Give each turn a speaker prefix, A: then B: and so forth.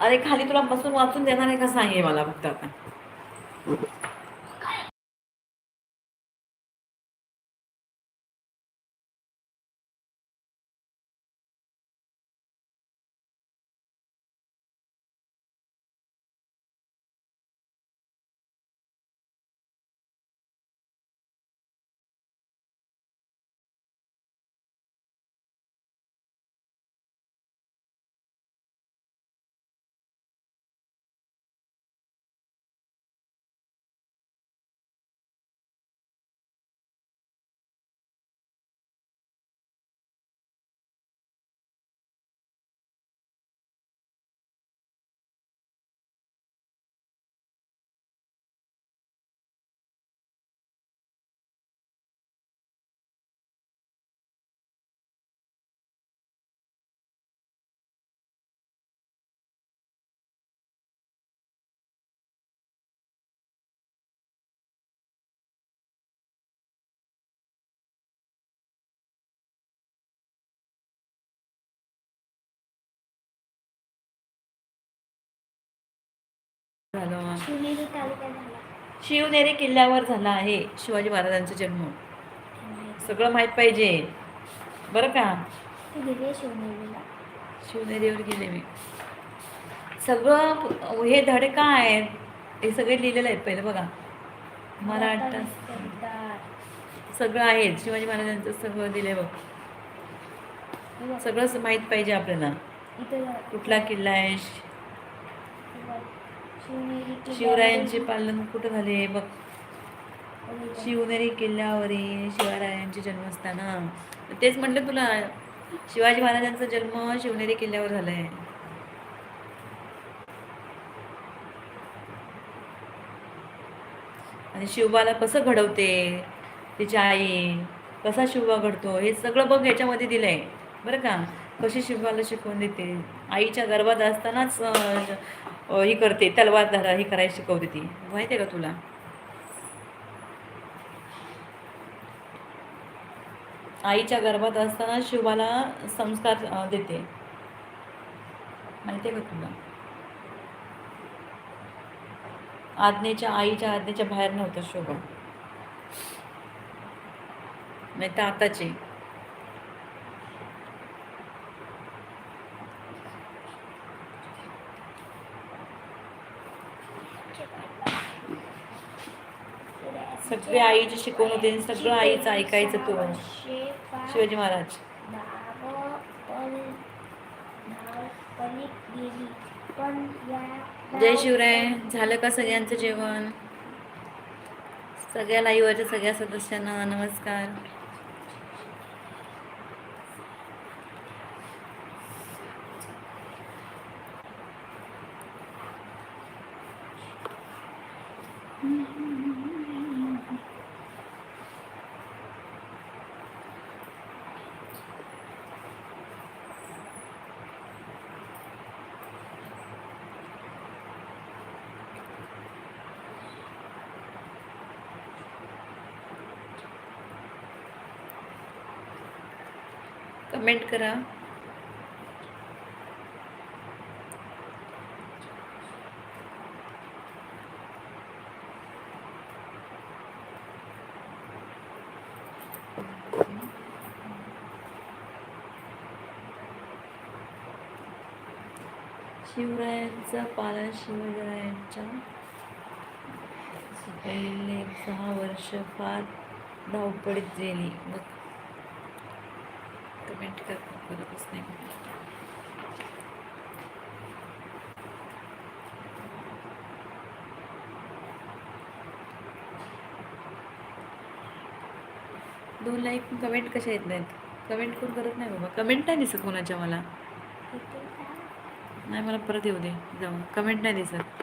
A: अरे खाली तुला बसून वाचून देणार आहे का? सांगे मला फक्त आता. झालं.
B: शिवनेरी
A: किल्ल्यावर झाला आहे शिवाजी महाराजांचा जन्म. सगळं माहीत पाहिजे. बरं का? शिवनेरीवर गेले मी. सगळं हे धडे काय आहेत? हे सगळे लिहिलेलं आहेत पहिलं बघा. मराठा. सगळं आहे शिवाजी महाराजांचं सगळं दिलंय बघ. सगळंच माहीत पाहिजे आपल्याला. कुठला किल्ला आहे शि-
B: हे बघ, शिवनेरी किल्ल्यावरील-
A: शिवरायांचे पालन कुठं झाले? बघ.
B: हे बघ,
A: शिवनेरी किल्ल्यावरील शिवरायांचे जन्मस्थान. हं. तेच म्हटलं तुला. शिवाजी महाराजांचा जन्म शिवनेरी किल्ल्यावर झालाय. आणि शिवबाला कसं घडवते? तिची आई कसा शिवबा घडतो? हे सगळं बघ याच्यामध्ये दिलंय. बरं का? कशी शिवबाला शिकवून देते? आईच्या गर्भात असतानाच ही करते तलवार धरा ही करायला शिकवते ती. माहिती आहे का तुला? आईच्या गर्भात असताना शिवाला संस्कार देते. माहिती आहे का तुला? आज्ञेच्या आईच्या आज्ञेच्या बाहेर नव्हतं शोभा. नाही तर आताची. सगळे आईचे शिकवून होते सगळं आईचं ऐकायचं तू शिवाजी महाराज. जय शिवराय. झालं का सगळ्यांचं जेवण? सगळ्या लाईव्हच्या सगळ्या सदस्यांना नमस्कार. कमेंट करा. शिवरायांचा पालन शिवरायांच्या. पहिले सहा वर्ष फार धावपडीत गेली. मग कमेंट कर करतच नाही दोन लाईक कमेंट कशा येत नाहीत? कमेंट कोण करत नाही बाबा. कमेंट नाही दिसत कोणाच्या मला. नाही मला परत येऊ दे. जाऊन कमेंट नाही दिसत.